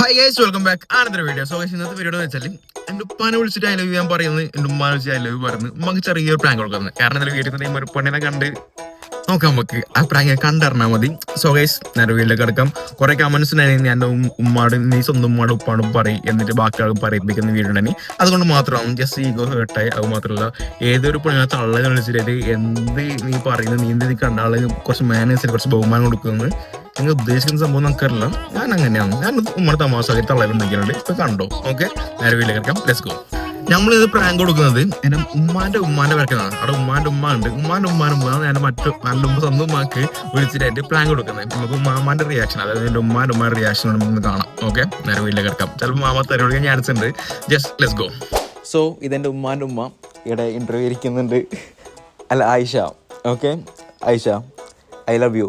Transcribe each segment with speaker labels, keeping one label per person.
Speaker 1: Hi guys welcome back ആനന്ദ video so ഇന്നത്തെ video എന്ന് വെച്ചാൽ എന്റെ ഉപ്പാനെ വിളിച്ചിട്ട് ഐ ലവ് ഞാൻ പറയുന്നത് എന്റെ ഉമ്മാനെ വിളിച്ച് ഐ ലവ് പറയുന്നത് നമുക്ക് ചെറിയൊരു പ്രാങ്ക് കൊടുക്കുന്നത് കാരണം എന്തായാലും വീട്ടിൽ ഒരു പെണ്ണിനെ കണ്ട് നോക്കാം നമുക്ക് ആ പ്രാങ്ക് കണ്ടറിഞ്ഞാൽ മതി. സോ ഗൈസ് നേരെ വീട്ടിലേക്ക് എടുക്കാം കുറെ കമൻസ് ഉണ്ടായിരുന്നു ഞാൻ ഉമ്മാട് നീ സ്വന്തം ഉമ്മാട് ഉപ്പാടും പറയും എന്നിട്ട് ബാക്കി ആൾക്ക് പറയിപ്പിക്കുന്ന വീഡിയോ ഉണ്ടായി അതുകൊണ്ട് മാത്രമാണ് ജസ്റ്റ് ഈഗോ ഹേർട്ടായി അത് മാത്രമല്ല ഏതൊരു പെണ്ണിനെ തള്ള കളിച്ചിട്ട് എന്ത് നീ പറയുന്നത് നീ എന്ത് നീ കണ്ടാൾ കുറച്ച് മാനേഴ്സിന് കുറച്ച് ബഹുമാനം കൊടുക്കുന്നത് നിങ്ങൾ ഉദ്ദേശിക്കുന്ന സംഭവം നമുക്കറിയില്ല ഞാൻ അങ്ങനെയാണ്. ഞാൻ ഉമ്മടെ തമാശ തള്ളയിലും നിൽക്കുന്നുണ്ട് ഇപ്പൊ കണ്ടോ? ഓക്കെ? നേരെ വീട്ടിലേക്ക് എടുക്കാം ലെറ്റ്സ് ഗോ നമ്മൾ ഇത് പ്രാങ്ക് കൊടുക്കുന്നത് എന്റെ ഉമ്മാന്റെ ഉമ്മാന്റെ വരക്കുന്നതാണ് അവിടെ ഉമ്മാന്റെ ഉമ്മ ഉണ്ട്. ഉമ്മാന്റെ ഉമ്മാന്റെ ഉമ്മ എന്റെ മറ്റു നല്ല ഉമ്മ സ്വന്തം ഉമ്മാക്ക് വിളിച്ചിട്ടായിട്ട് പ്രാങ്ക് കൊടുക്കുന്നത്. നമുക്ക് മാമാന്റെ റിയാക്ഷൻ അതായത് എന്റെ ഉമ്മാന്റെ ഉമ്മാന്റെ റിയാക്ഷൻ നമുക്ക് കാണാം. ഓക്കെ? നേരെ വീട്ടിലേക്ക് എടുക്കാം ചിലപ്പോൾ മാമ തരുവാണെങ്കിൽ ചാൻസ് ഉണ്ട് ജസ്റ്റ് ലെറ്റ്സ് ഗോ
Speaker 2: സോ ഇതെന്റെ ഉമ്മാന്റെ ഉമ്മ ഇവിടെ ഇന്റർവ്യൂ ഇരിക്കുന്നുണ്ട്. അല്ല Ayisha. Okay? Ayisha I love you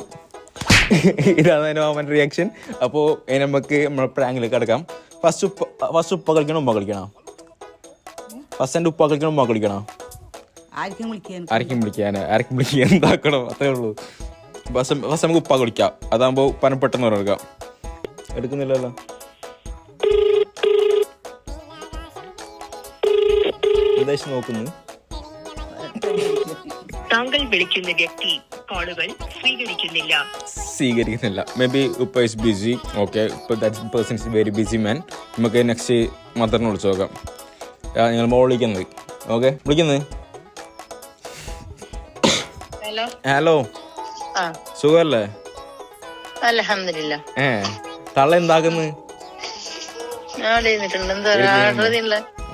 Speaker 2: ഇതാണ് എന്റെ മാമന്റെ റിയാക്ഷൻ അപ്പോൾ നമുക്ക് നമ്മളെ പ്രാങ്കിലേക്ക് കിടക്കാം. ഫസ്റ്റ് ഉപ്പ ഫസ്റ്റ് ഉപ്പ കളിക്കണം ഉമ്മ കളിക്കണം? ഫസ്റ്റ് എന്റെ ഉപ്പ കളിക്കണം ഉമ്മ കളിക്കണം?
Speaker 3: ആർക്കും വിളിക്കാൻ
Speaker 2: ആർക്കും വിളിക്കാൻ ആർക്കും വിളിക്കാൻ എന്താക്കണം അത്രേ ഉള്ളൂ. ഫസ്റ്റ് ഫസ്റ്റ് നമുക്ക് ഉപ്പ കളിക്കാം. അതാകുമ്പോൾ പനം പെട്ടെന്ന് എടുക്കാം എടുക്കുന്നില്ലല്ലോ. ഉദ്ദേശം നോക്കുന്നു
Speaker 4: താങ്കൾ വിളിക്കുന്ന വ്യക്തി കോളുകൾ സ്വീകരിക്കുന്നില്ല.
Speaker 2: സ്വീകരിക്കുന്നില്ല. മേ ബി ഉപ്പ ഇസ് ബിസി ഓക്കെ ഇപ്പോൾ that person is very busy man നമുക്ക് നെക്സ്റ്റ് മദറിനെ വിളിച്ചു നോക്കാം. നിങ്ങൾ മോൾ വിളിക്കുന്നത്. ഓക്കെ വിളിക്കുന്നത്?
Speaker 4: ഹലോ
Speaker 2: ഹലോ സുഖല്ലേ?
Speaker 4: അലഹമില്ല
Speaker 2: ഏ തള്ള എന്താക്കുന്നു?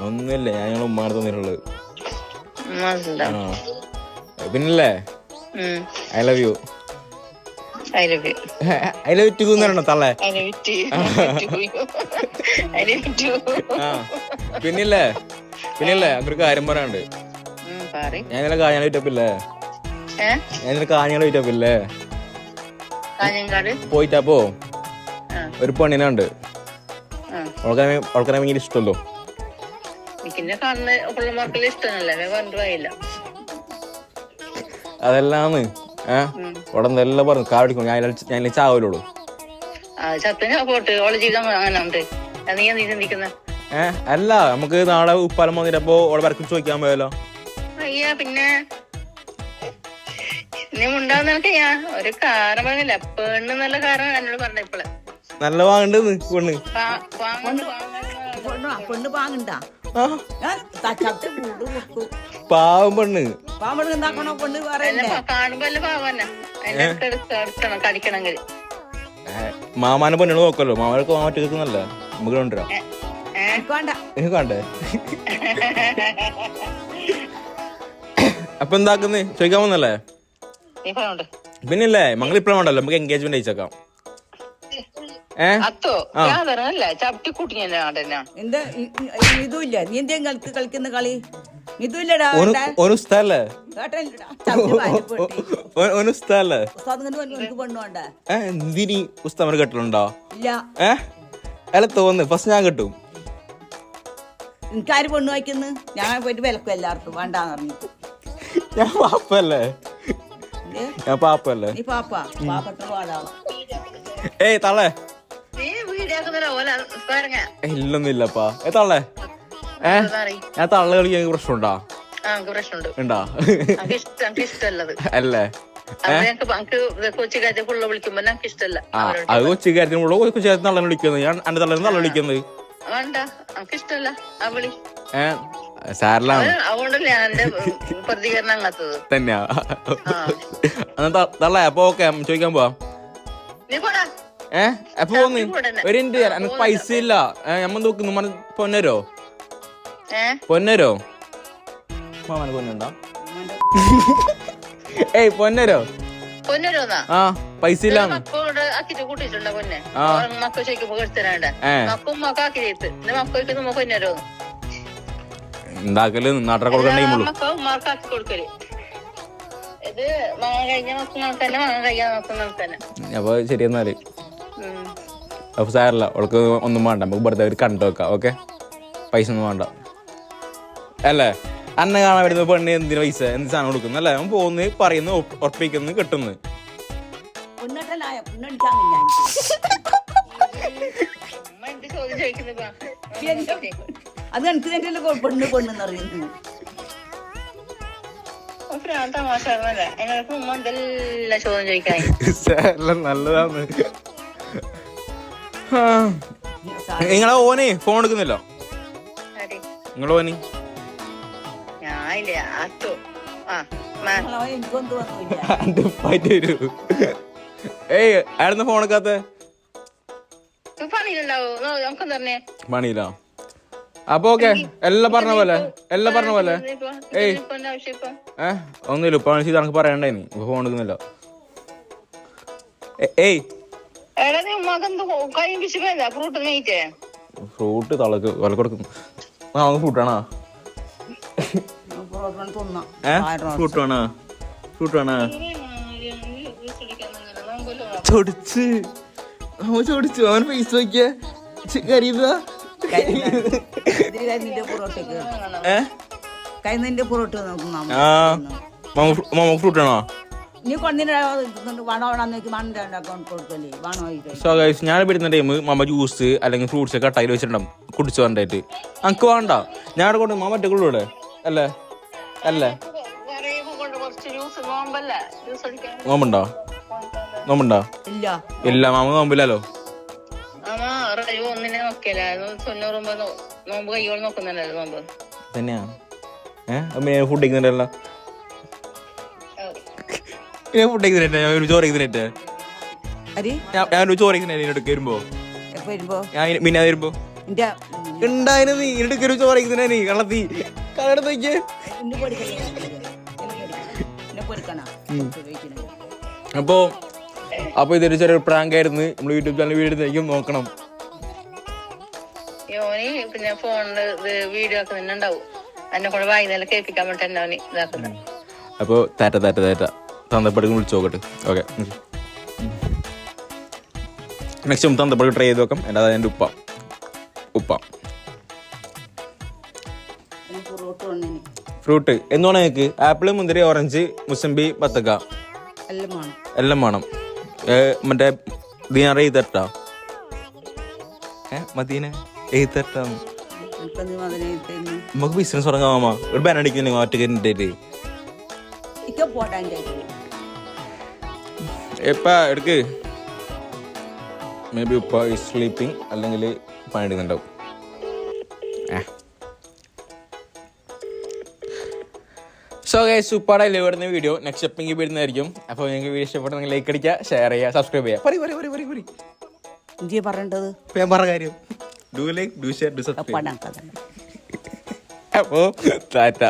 Speaker 2: ഒന്നുമില്ല. ഞാൻ ഞങ്ങൾ ഉമ്മാടെ തന്നിട്ടുള്ളത് പിന്നല്ലേ? I love you
Speaker 4: I love you
Speaker 2: I love too എന്ന് പറയണോ തള്ളേ?
Speaker 4: ഐ ലവ് ഐ ലവ്
Speaker 2: പിന്നില്ലേ? പിന്നില്ലേ? അങ്ങൊരു കാര്യം പറയാണ്ട്
Speaker 4: പറ
Speaker 2: ഞാൻ ഇന്നലെ കാഞ്ഞാൽ വിറ്റപ്പില്ലേ ഞാൻ ഇന്നലെ കാഞ്ഞാൽ വിറ്റപ്പില്ലേ പോയിട്ടപ്പോ ഒരു പെണ്ണിനുണ്ട്. അവൾക്കാരെ ഭയങ്കര ഇഷ്ടമല്ലോ
Speaker 4: ഇഷ്ടമല്ല
Speaker 2: അതെല്ലാന്ന്. ഏ? അവിടെ എന്തെല്ലാം പറഞ്ഞു. കാടിക്കും ഞാൻ ഞാൻ ചാവലുള്ളൂ
Speaker 4: ആ ചത്തന പോട്ട്. ഓളെ ജീവിതം അങ്ങനെ ഉണ്ട്. അത് നീ
Speaker 2: ഏ അല്ല നമുക്ക് നാളെ ഉപ്പാലം വന്നിട്ടപ്പോ അവിടെ വരക്കും ചോദിക്കാൻ പോയല്ലോ
Speaker 4: അയ്യാ പിന്നെ? ഒരു കാരണം പറഞ്ഞില്ല. പെണ്ണ് നല്ല കാരണം എന്നോട് പറഞ്ഞ ഇപ്പൾ.
Speaker 2: നല്ല വാങ്ങണ്ടെന്ന് പെണ്ണ്.
Speaker 4: പെണ്ണ് വാങ്ങുന്നു, വാങ്ങുന്നു.
Speaker 3: പെണ്ണ്
Speaker 2: പാവം പെണ്ണ്
Speaker 3: എന്താക്കണോ പെണ്ണ്
Speaker 4: അല്ല,
Speaker 3: പറയണ്ടേ?
Speaker 4: പ- കാണുമ്പോ അല്ല പാവന്നെ അതിന്റെ അടുത്ത് എടുത്ത് എടുക്കണം കടിക്കണമെങ്കിൽ.
Speaker 2: ഏ, മാമാനെ പെണ്ണുകൾ നോക്കല്ലോ. മാമാനൊക്കെ മാമ നമുക്ക് കൊണ്ടുവരാം?
Speaker 3: എനിക്ക് വേണ്ടേ.
Speaker 2: അപ്പൊ എന്താക്കുന്നേ? ചോദിക്കാൻ വന്നല്ലേ? പിന്നില്ലേ? മങ്ങൾ ഇപ്പഴും വേണ്ടല്ലോ. നമുക്ക് എൻഗേജ്മെന്റ് അയച്ചേക്കാം
Speaker 3: എന്ത് നീ എന്തേം കളിക്ക് കളിക്കുന്ന കളി? ഇതും ഇല്ലടാ
Speaker 2: ഒരു ഒരു എന്തിനി കെട്ടലുണ്ടോ?
Speaker 3: ഇല്ല.
Speaker 2: അല്ല തോന്നുന്നു. ഫസ്റ്റ് ഞാൻ കെട്ടും.
Speaker 3: എനിക്കാര് പെണ്ണു വായിക്കുന്നു? ഞാൻ പോയിട്ട് വിലക്കും എല്ലാവർക്കും. വേണ്ടാന്ന് പറഞ്ഞു.
Speaker 2: ഞാൻ പാപ്പല്ലേ? ഞാൻ പാപ്പല്ലേ?
Speaker 3: നീ പാപ്പ?
Speaker 2: ഏയ് തള്ളേ. ഇല്ലൊന്നുമില്ലപ്പാ. ഏ തള്ളേ? ഏ? ഞാൻ തള്ള കളിക്കാൻ പ്രശ്നമുണ്ടാ? ഉണ്ടാ? അല്ലേ? അത് കൊച്ചു കാര്യത്തിനുള്ള കൊച്ചു കാര്യത്തിന് തള്ളനെ വിളിക്കുന്നത് ഞാൻ എന്റെ തള്ളനെ വിളിക്കുന്നത് സാറിലാണ് തന്നെയാ. തള്ളേ അപ്പൊ ഓക്കെ. ചോദിക്കാൻ പോവാ.
Speaker 4: നീ പോടാ
Speaker 2: ഏ അപ്പൊ പോന്ന് ഒരു മിനിറ്റ് എനിക്ക് പൈസ ഇല്ല. ഏ നമ്മ നോക്കുന്നു. മന പൊന്നരോ? പൊന്നരോ? മാമന് പൊന്നുണ്ടോ? ഏയ് പൊന്നരോ? ആ പൈസ
Speaker 4: പൊന്നരോന്ന്
Speaker 2: ഉണ്ടാക്കൽ നാട്ടിലെ കൊടുക്കണ്ടേ അപ്പൊ ശരി എന്നാൽ
Speaker 4: ഉം.
Speaker 2: അപ്പൊ സാരല്ല അവൾക്ക് ഒന്നും വേണ്ട. നമുക്ക് വെറുതെ അവർ കണ്ടു വെക്കാം ഓക്കെ പൈസ ഒന്നും വേണ്ട. അല്ലേ? അന്നെ കാണാൻ വരുന്ന പെണ്ണ് എന്തിനു പൈസ? എന്ത് സാധനം കൊടുക്കുന്നു? അല്ലേ? അവൻ പോകുന്നു പറയുന്നു ഉറപ്പ്- ഉറപ്പിക്കുന്നു കിട്ടുന്നു.
Speaker 4: നല്ലതാണ്
Speaker 3: അത് എനിക്ക് പെണ്ണ് പെണ്ണെന്ന് അറിയുന്നു
Speaker 2: നിങ്ങളെ ഓനെ ഫോൺ എടുക്കുന്നില്ലോ? നിങ്ങളോ ഓന്? ഏയ് ഫോൺ എടുക്കാത്ത? പണിയില്ല അപ്പൊ ഓക്കെ എല്ലാം പറഞ്ഞ പോലെ എല്ലാം പറഞ്ഞ പോലെ. ഏയ്. ഏഹ് ഒന്നുമില്ല ഇപ്പൊ ചെയ്ത് ഇപ്പൊ ഫോൺ എടുക്കുന്നില്ല. ഏയ്
Speaker 4: എടാ നീ ഉമ്മാക്ക് എന്ത് കൈ പിടിച്ച് പോയതാ ഫ്രൂട്ട്
Speaker 2: തളക്ക് വില കൊടുക്കും. ആ നമുക്ക് ഫ്രൂട്ട് ഏ? ഫ്രൂട്ട് വേണോ? ഫ്രൂട്ട് വേണോ? ചൊടിച്ച്. അവൻ ചൊടിച്ചു. അവൻ ഫേസ് നോക്കിയ. കരീതാ ഏ
Speaker 3: കരിനിന്റെ പൊറോട്ട നോക്കാം
Speaker 2: ആ. മാമ ഫ്രൂട്ട് വേണോ? സോ ഗൈസ് ഞാൻ വരുന്ന ടൈം മാമ ജ്യൂസ് അല്ലെങ്കിൽ ഫ്രൂട്ട്സ് കട്ടായി വെച്ചിട്ടുണ്ടാവും. കുടിച്ചു വേണ്ടായിട്ട് അങ്ങക്ക് വേണ്ട. ഞാൻ കൊണ്ട് മാമ ഒറ്റക്കുള്ളൂ ഇവിടെ അല്ലേ? അല്ലേ?
Speaker 4: കൊണ്ട് കുറച്ച് ജ്യൂസ് നോമ്പല്ലേ ജ്യൂസ് അടിക്കാൻ
Speaker 2: നോമ്പുണ്ടോ നോമ്പുണ്ടോ
Speaker 3: ഇല്ല
Speaker 2: മാമ നോമ്പില്ലല്ലോ തന്നെയാ. ഏഹ് ഫുഡ് നോക്കിയല്ല ഞാൻ ഞാൻ ഒരു
Speaker 3: അരി?
Speaker 2: ഞാൻ ഞാൻ ഒരു ചോറ് കഴിക്കുന്നുണ്ട് ഇതിനടുക്ക് വരുമ്പോ.
Speaker 3: എപ്പോ വരുമ്പോ?
Speaker 2: ഞാൻ പിന്നെ വരുമ്പോ.
Speaker 3: എന്റെ
Speaker 2: ഉണ്ടായിരുന്നു നീ ഇതിനടുക്ക് ഒരു ചോറ് കഴിക്കുന്നുണ്ട് നീ കള്ളത്തി. കടത്ത് നോക്കിയേ.
Speaker 3: എന്നെ പൊടിക്കണേ എന്നെ പൊടിക്കണ ചോദിക്കണേ
Speaker 2: അപ്പോ അപ്പൊ ഇതൊരു ചെറിയ പ്രാങ്ക് ആയിരുന്നു. നമ്മൾ യൂട്യൂബ് ചാനൽ വീഡിയോ എടുത്തേക്കും നോക്കണം.
Speaker 4: യോനി പിന്നെ ഫോണിൽ ഇത് വീഡിയോ ഒക്കെ തന്നെ ഉണ്ടാവും എന്നെ കൊണ്ട് വൈകുന്നേരം കേൾപ്പിക്കാൻ വേണ്ടി തന്നെ അവന് ഇതാക്കുന്നത്
Speaker 2: അപ്പോ താറ്റ താറ്റ താറ്റ. തന്തപ്പടിക്ക് വിളിച്ചു നോക്കട്ടെ. ഓക്കെ. നെക്സ്റ്റ് നമുക്ക് തന്തപ്പടി ട്രൈ ചെയ്ത് നോക്കാം. എന്റെ അതായത് എന്റെ ഉപ്പ. ഉപ്പ. ഫ്രൂട്ട് എന്താണ് നിങ്ങൾക്ക് ആപ്പിൾ മുന്തിരി ഓറഞ്ച് മുസംബി ബത്തക്ക.
Speaker 3: എല്ലാം വേണം.
Speaker 2: മറ്റേ ദിനാറ് എഴുതട്ടാ ഏ മദീന എഴുതട്ടാ നമുക്ക് ബിസിനസ് തുടങ്ങാമോ ഒരു ബാൻ അടിക്കുന്നില്ല ഒറ്റ കണ്ടിട്ട്
Speaker 3: ഇക്ക പോട്ടാൻ
Speaker 2: എപ്പാ എടുക്ക്. മേ ബി ഉപ്പ സ്ലീപ്പിംഗ് അല്ലെങ്കിൽ പണിയെടുക്കുന്നുണ്ടാവും. സോ ഗൈസ് ഉപ്പാടെ വരുന്ന വീഡിയോ നെക്സ്റ്റ് എപ്പെങ്കിൽ വരുന്നതായിരിക്കും. അപ്പോൾ നിങ്ങൾക്ക് വീഡിയോ ഇഷ്ടപ്പെട്ടെങ്കിൽ ലൈക്ക് അടിക്കുക ഷെയർ ചെയ്യുക സബ്സ്ക്രൈബ് ചെയ്യുക. പറയും പറയും പറയും പറയും
Speaker 3: എന്തിയെ പറയേണ്ടത്?
Speaker 2: ഞാൻ പറഞ്ഞ കാര്യം. Do like do share do subscribe അപ്പോൾ ടാറ്റ.